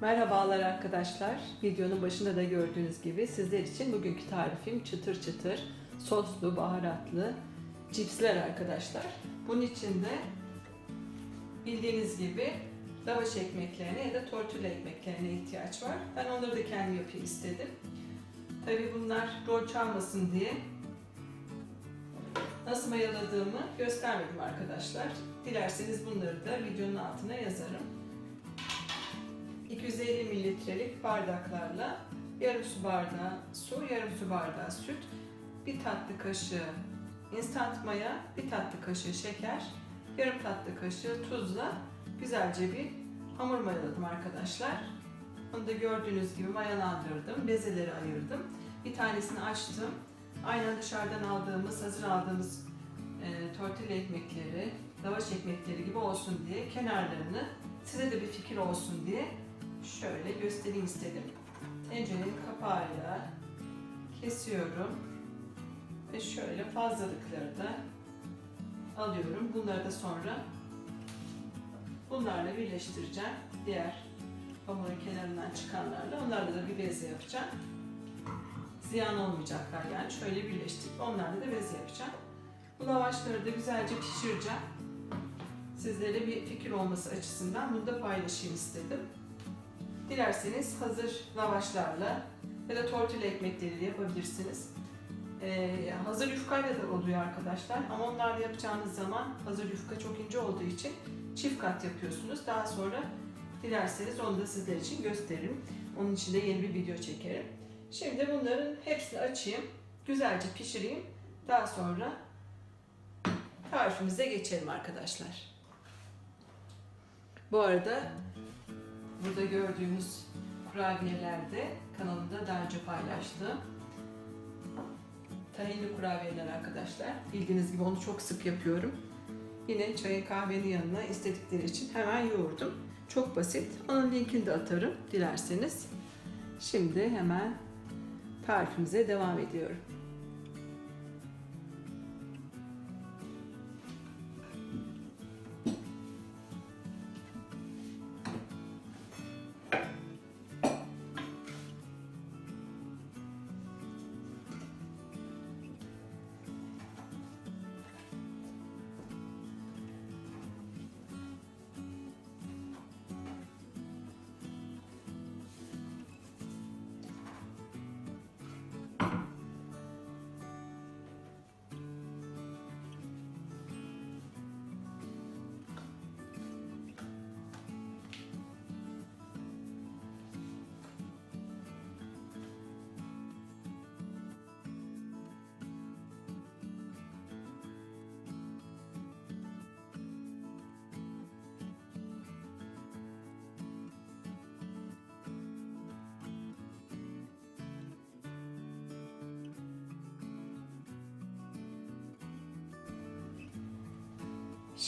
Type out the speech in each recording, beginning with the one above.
Merhabalar arkadaşlar. Videonun başında da gördüğünüz gibi sizler için bugünkü tarifim çıtır çıtır, soslu, baharatlı cipsler arkadaşlar. Bunun için de bildiğiniz gibi lavaş ekmeklerine ya da tortilla ekmeklerine ihtiyaç var. Ben onları da kendim yapayım istedim. Tabi bunlar rol çalmasın diye nasıl mayaladığımı göstermedim arkadaşlar. Dilerseniz bunları da videonun altına yazarım. 250 mililitrelik bardaklarla yarım su bardağı su, yarım su bardağı süt, bir tatlı kaşığı instant maya, bir tatlı kaşığı şeker, yarım tatlı kaşığı tuzla güzelce bir hamur mayaladım arkadaşlar. Onu da gördüğünüz gibi mayalandırdım, bezeleri ayırdım. Bir tanesini açtım. Aynen dışarıdan aldığımız, hazır aldığımız e, tortilla ekmekleri, lavaş ekmekleri gibi olsun diye kenarlarını size de bir fikir olsun diye şöyle göstereyim istedim. Tencerenin kapağıyla kesiyorum ve şöyle fazlalıkları da alıyorum. Bunları da sonra bunlarla birleştireceğim. Diğer hamurun kenarından çıkanlarla onlarla da bir beze yapacağım. Ziyan olmayacaklar yani şöyle birleştirip onlarla da beze yapacağım. Bu lavaşları da güzelce pişireceğim. Sizlere bir fikir olması açısından bunu da paylaşayım istedim. Dilerseniz hazır lavaşlarla ya da tortilla ekmekleriyle yapabilirsiniz. Ee, hazır yufkayla da oluyor arkadaşlar ama onlarla yapacağınız zaman hazır yufka çok ince olduğu için çift kat yapıyorsunuz. Daha sonra dilerseniz onu da sizler için gösteririm. Onun için de yeni bir video çekerim. Şimdi bunların hepsini açayım. Güzelce pişireyim. Daha sonra tarifimize geçelim arkadaşlar. Bu arada burada gördüğümüz kurabiyelerde kanalımda daha önce paylaştım. Tahinli kurabiyeler arkadaşlar. Bildiğiniz gibi onu çok sık yapıyorum. Yine çayın kahvenin yanına istedikleri için hemen yoğurdum. Çok basit. Onun linkini de atarım dilerseniz. Şimdi hemen tarifimize devam ediyorum.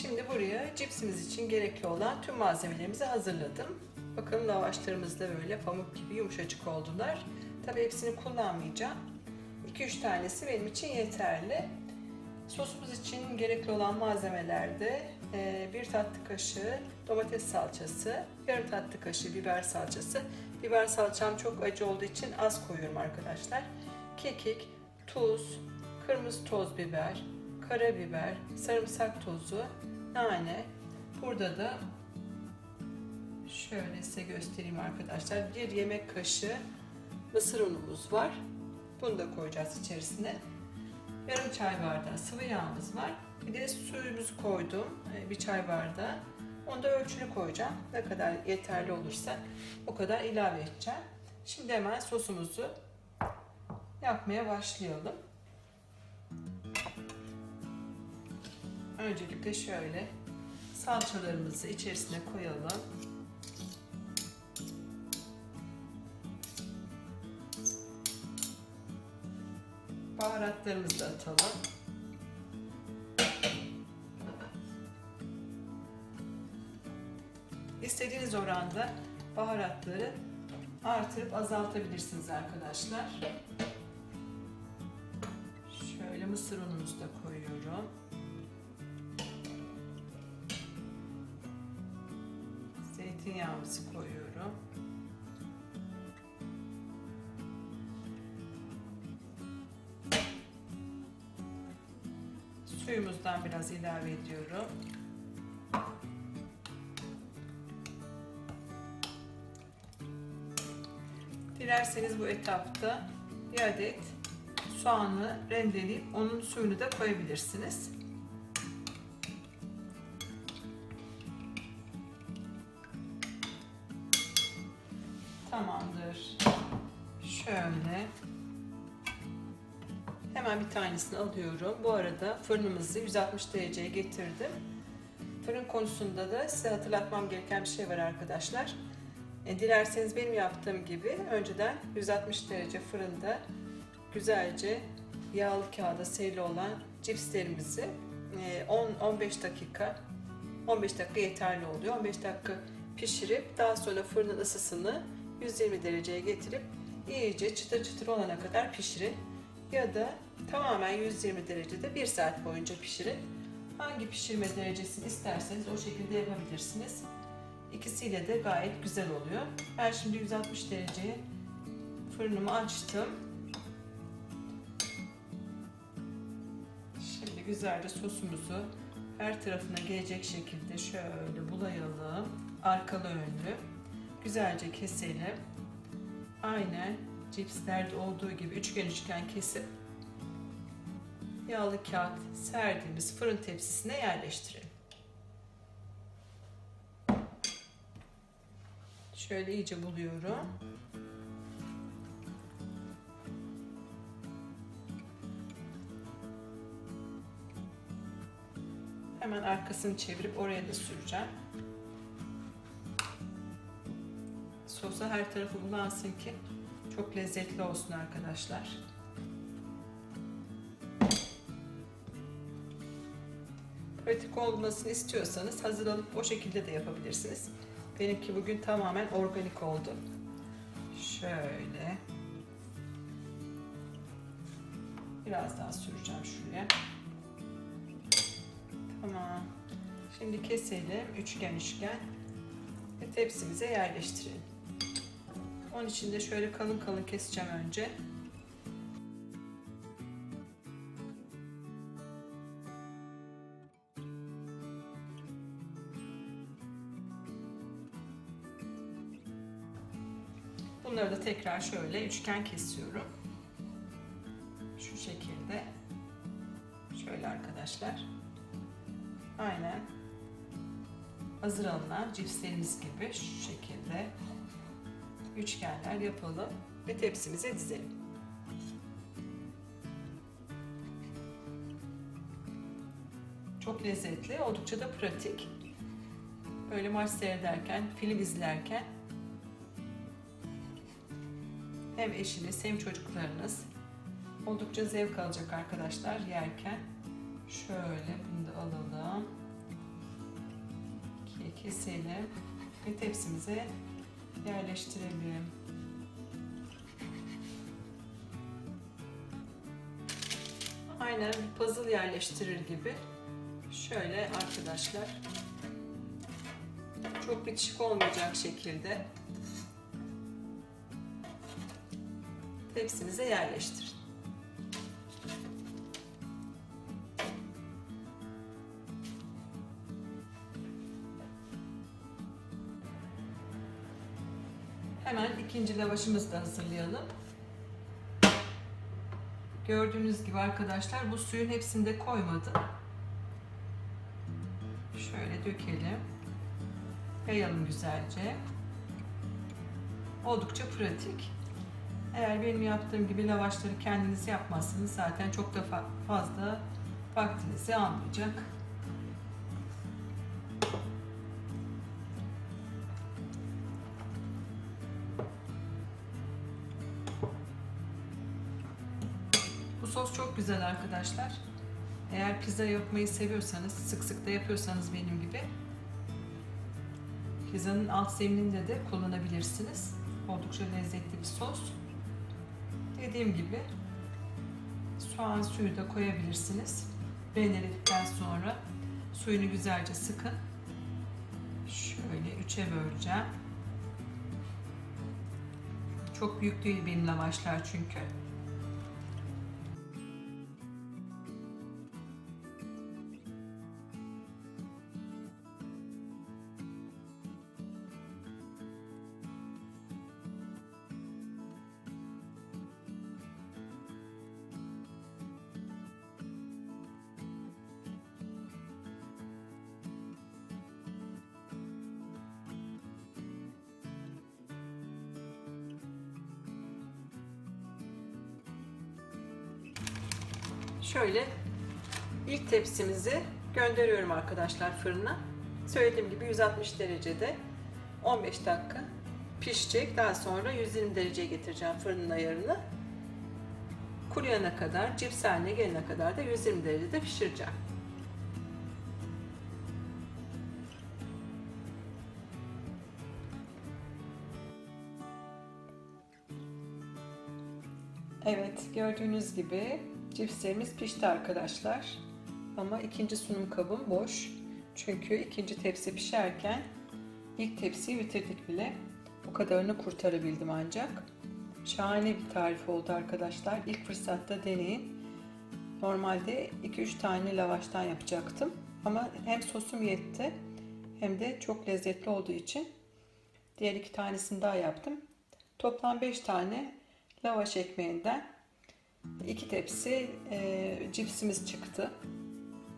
Şimdi buraya cipsimiz için gerekli olan tüm malzemelerimizi hazırladım. Bakın lavaşlarımız da böyle pamuk gibi yumuşacık oldular. Tabii hepsini kullanmayacağım. 2-3 tanesi benim için yeterli. Sosumuz için gerekli olan malzemelerde e, bir tatlı kaşığı domates salçası, yarım tatlı kaşığı biber salçası. Biber salçam çok acı olduğu için az koyuyorum arkadaşlar. Kekik, tuz, kırmızı toz biber, karabiber, sarımsak tozu, nane. Burada da şöyle size göstereyim arkadaşlar. Bir yemek kaşığı mısır unumuz var. Bunu da koyacağız içerisine. Yarım çay bardağı sıvı yağımız var. Bir de suyumuzu koydum. Bir çay bardağı. Onu da ölçülü koyacağım. Ne kadar yeterli olursa o kadar ilave edeceğim. Şimdi hemen sosumuzu yapmaya başlayalım. Öncelikle şöyle salçalarımızı içerisine koyalım. Baharatlarımızı da atalım. İstediğiniz oranda baharatları artırıp azaltabilirsiniz arkadaşlar. Şöyle mısır unumuzu da koyuyorum. zeytinyağımızı koyuyorum. Suyumuzdan biraz ilave ediyorum. Dilerseniz bu etapta bir adet soğanı rendeleyip onun suyunu da koyabilirsiniz. Şöyle. Hemen bir tanesini alıyorum. Bu arada fırınımızı 160 dereceye getirdim. Fırın konusunda da size hatırlatmam gereken bir şey var arkadaşlar. E, dilerseniz benim yaptığım gibi önceden 160 derece fırında güzelce yağlı kağıda serili olan cipslerimizi e, 10-15 dakika 15 dakika yeterli oluyor. 15 dakika pişirip daha sonra fırının ısısını 120 dereceye getirip iyice çıtır çıtır olana kadar pişirin. Ya da tamamen 120 derecede 1 saat boyunca pişirin. Hangi pişirme derecesini isterseniz o şekilde yapabilirsiniz. İkisiyle de gayet güzel oluyor. Ben şimdi 160 dereceye fırınımı açtım. Şimdi güzelce sosumuzu her tarafına gelecek şekilde şöyle bulayalım. Arkalı önlü. Güzelce keselim. Aynen cipslerde olduğu gibi üçgen üçgen kesip yağlı kağıt serdiğimiz fırın tepsisine yerleştirelim. Şöyle iyice buluyorum. Hemen arkasını çevirip oraya da süreceğim. Sosa her tarafı bulansın ki çok lezzetli olsun arkadaşlar. Pratik olmasını istiyorsanız hazır alıp o şekilde de yapabilirsiniz. Benimki bugün tamamen organik oldu. Şöyle. Biraz daha süreceğim şuraya. Tamam. Şimdi keselim üçgen üçgen ve tepsimize yerleştirelim. Onun için de şöyle kalın kalın keseceğim önce. Bunları da tekrar şöyle üçgen kesiyorum. Şu şekilde. Şöyle arkadaşlar. Aynen. Hazır alınan cipslerimiz gibi şu şekilde üçgenler yapalım ve tepsimize dizelim. Çok lezzetli, oldukça da pratik. Böyle maç seyrederken, film izlerken hem eşiniz hem çocuklarınız oldukça zevk alacak arkadaşlar yerken. Şöyle bunu da alalım. Keselim ve tepsimize yerleştirelim. Aynen bir puzzle yerleştirir gibi. Şöyle arkadaşlar. Çok bitişik olmayacak şekilde tepsinize yerleştirin. İkinci lavaşımızı da hazırlayalım. Gördüğünüz gibi arkadaşlar bu suyun hepsini de koymadım. Şöyle dökelim. Yayalım güzelce. Oldukça pratik. Eğer benim yaptığım gibi lavaşları kendiniz yapmazsanız zaten çok da fa- fazla vaktinizi almayacak. Sos çok güzel arkadaşlar. Eğer pizza yapmayı seviyorsanız, sık sık da yapıyorsanız benim gibi pizzanın alt zemininde de kullanabilirsiniz. Oldukça lezzetli bir sos. Dediğim gibi soğan suyu da koyabilirsiniz. Rendeledikten sonra suyunu güzelce sıkın. Şöyle üçe böleceğim. Çok büyük değil benim lavaşlar çünkü. Şöyle ilk tepsimizi gönderiyorum arkadaşlar fırına. Söylediğim gibi 160 derecede 15 dakika pişecek. Daha sonra 120 dereceye getireceğim fırının ayarını. Kuruyana kadar, cips haline gelene kadar da 120 derecede pişireceğim. Evet, gördüğünüz gibi cipslerimiz pişti arkadaşlar. Ama ikinci sunum kabım boş. Çünkü ikinci tepsi pişerken ilk tepsiyi bitirdik bile. O kadarını kurtarabildim ancak. Şahane bir tarif oldu arkadaşlar. İlk fırsatta deneyin. Normalde 2-3 tane lavaştan yapacaktım. Ama hem sosum yetti hem de çok lezzetli olduğu için diğer iki tanesini daha yaptım. Toplam 5 tane lavaş ekmeğinden iki tepsi e, cipsimiz çıktı.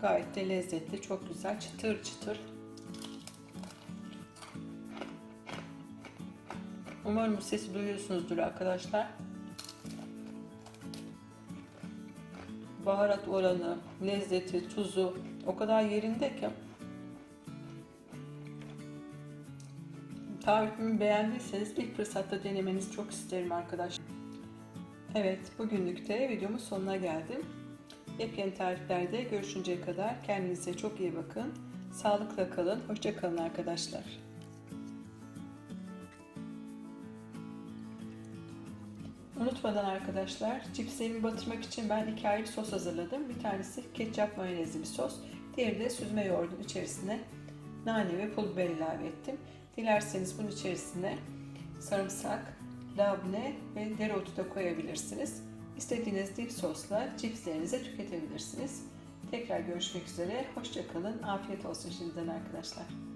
Gayet de lezzetli, çok güzel, çıtır çıtır. Umarım sesi duyuyorsunuzdur arkadaşlar. Baharat oranı, lezzeti, tuzu o kadar yerinde ki. Tarifimi beğendiyseniz ilk fırsatta denemenizi çok isterim arkadaşlar. Evet, bugünlük de sonuna geldim. Yepyeni tariflerde görüşünceye kadar kendinize çok iyi bakın. Sağlıkla kalın, hoşça kalın arkadaşlar. Unutmadan arkadaşlar, cipslerimi batırmak için ben iki ayrı sos hazırladım. Bir tanesi ketçap mayonezli bir sos, diğeri de süzme yoğurdun içerisine nane ve pul biber ilave ettim. Dilerseniz bunun içerisine sarımsak, labne ve dereotu da koyabilirsiniz. İstediğiniz dip sosla cipslerinizi tüketebilirsiniz. Tekrar görüşmek üzere. Hoşçakalın. Afiyet olsun şimdiden arkadaşlar.